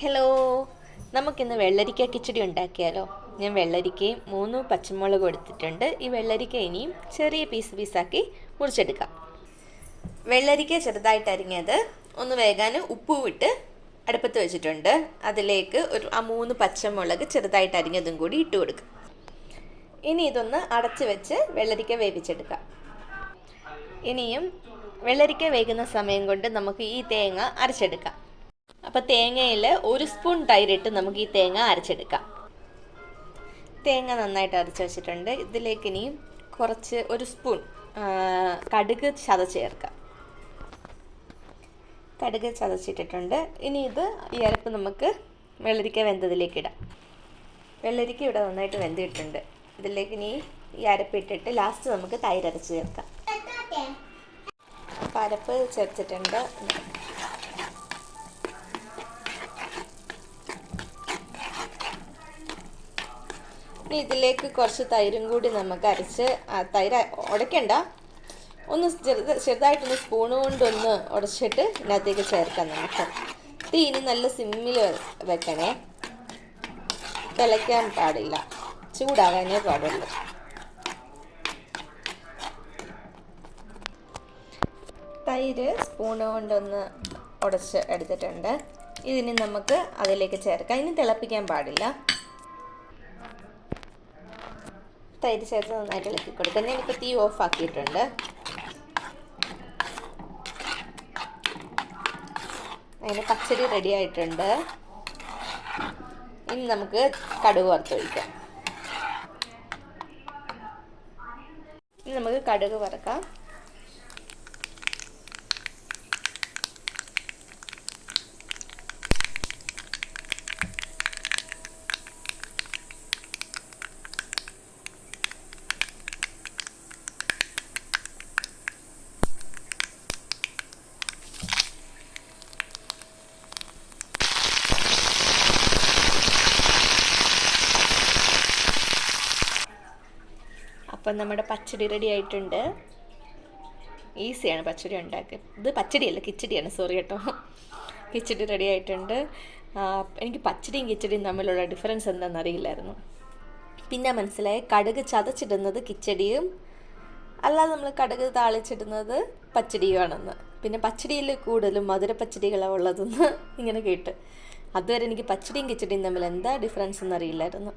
Hello നമുക്കിന്ന് വെള്ളരിക്ക കിച്ചടി ഉണ്ടാക്കിയാലോ? ഞാൻ വെള്ളരിക്കയും മൂന്ന് പച്ചമുളക് എടുത്തിട്ടുണ്ട്. ഈ വെള്ളരിക്ക ഇനിയും ചെറിയ പീസ് പീസാക്കി മുറിച്ചെടുക്കാം. വെള്ളരിക്ക ചെറുതായിട്ട് അരിഞ്ഞത് ഒന്ന് വേകാൻ ഉപ്പ് വിട്ട് അടുപ്പത്ത് വെച്ചിട്ടുണ്ട്. അതിലേക്ക് ഒരു ആ മൂന്ന് പച്ചമുളക് ചെറുതായിട്ട് അരിഞ്ഞതും കൂടി ഇട്ട് കൊടുക്കാം. ഇനി ഇതൊന്ന് അടച്ച് വെച്ച് വെള്ളരിക്ക വേവിച്ചെടുക്കാം. ഇനിയും വെള്ളരിക്ക വേകുന്ന സമയം കൊണ്ട് നമുക്ക് ഈ തേങ്ങ അരച്ചെടുക്കാം. അപ്പോൾ തേങ്ങയിൽ ഒരു സ്പൂൺ തൈരിട്ട് നമുക്ക് ഈ തേങ്ങ അരച്ചെടുക്കാം. തേങ്ങ നന്നായിട്ട് അരച്ച് വെച്ചിട്ടുണ്ട്. ഇതിലേക്ക് ഇനി കുറച്ച് ഒരു സ്പൂൺ കടുക് ചത ചേർക്കാം കടുക് ചതച്ചിട്ടിട്ടുണ്ട്. ഇനി ഇത് ഈ അരപ്പ് നമുക്ക് വെള്ളരിക്ക വെന്തതിലേക്ക് ഇടാം. വെള്ളരിക്ക ഇവിടെ നന്നായിട്ട് വെന്തിട്ടുണ്ട്. ഇതിലേക്ക് ഇനി ഈ അരപ്പ് ഇട്ടിട്ട് ലാസ്റ്റ് നമുക്ക് തൈരരച്ച് ചേർക്കാം. അപ്പം അരപ്പ് ചേർത്തിട്ടുണ്ട് ഇതിലേക്ക് കുറച്ച് തൈരും കൂടി നമുക്ക് അരച്ച് തൈര് ഉടയ്ക്കണ്ട ഒന്ന് ചെറുത് ചെറുതായിട്ടൊന്ന് സ്പൂൺ കൊണ്ടൊന്ന് ഉടച്ചിട്ട് ഇതിനകത്തേക്ക് ചേർക്കാം നമുക്ക്. തീ ഇനി നല്ല സിമ്മിൽ വെക്കണേ. തിളയ്ക്കാൻ പാടില്ല. ചൂടാകാനേ പാടുള്ളൂ. തൈര് സ്പൂൺ കൊണ്ടൊന്ന് ഉടച്ച് എടുത്തിട്ടുണ്ട്. ഇതിനി നമുക്ക് അതിലേക്ക് ചേർക്കാം. ഇനി തിളപ്പിക്കാൻ പാടില്ല. തൈര് ചേർത്ത് നന്നായിട്ട് ഇളക്കി കൊടുക്കുക ഞാനിപ്പോൾ തീ ഓഫ് ആക്കിയിട്ടുണ്ട്. അതിന് പച്ചടി റെഡി ആയിട്ടുണ്ട്. ഇനി നമുക്ക് കടുക് വറുത്തൊഴിക്കാം ഇനി നമുക്ക് കടുക് വറക്കാം. അപ്പം നമ്മുടെ പച്ചടി റെഡി ആയിട്ടുണ്ട്. ഈസിയാണ് പച്ചടി ഉണ്ടാക്കുക ഇത് പച്ചടിയല്ല കിച്ചടിയാണ്. സോറി കേട്ടോ. കിച്ചടി റെഡി ആയിട്ടുണ്ട്. എനിക്ക് പച്ചടിയും കിച്ചടിയും തമ്മിലുള്ള ഡിഫറൻസ് എന്താണെന്ന് അറിയില്ലായിരുന്നു. പിന്നെ മനസ്സിലായി കടുക് ചതച്ചിടുന്നത് കിച്ചടിയും അല്ലാതെ നമ്മൾ കടുക് താളിച്ചിടുന്നത് പച്ചടിയുമാണെന്ന്. പിന്നെ പച്ചടിയിൽ കൂടുതലും മധുര പച്ചടികളാണ് ഉള്ളതെന്ന് ഇങ്ങനെ കേട്ട്. അതുവരെ എനിക്ക് പച്ചടിയും കിച്ചടിയും തമ്മിൽ എന്താ ഡിഫറൻസ് എന്നറിയില്ലായിരുന്നു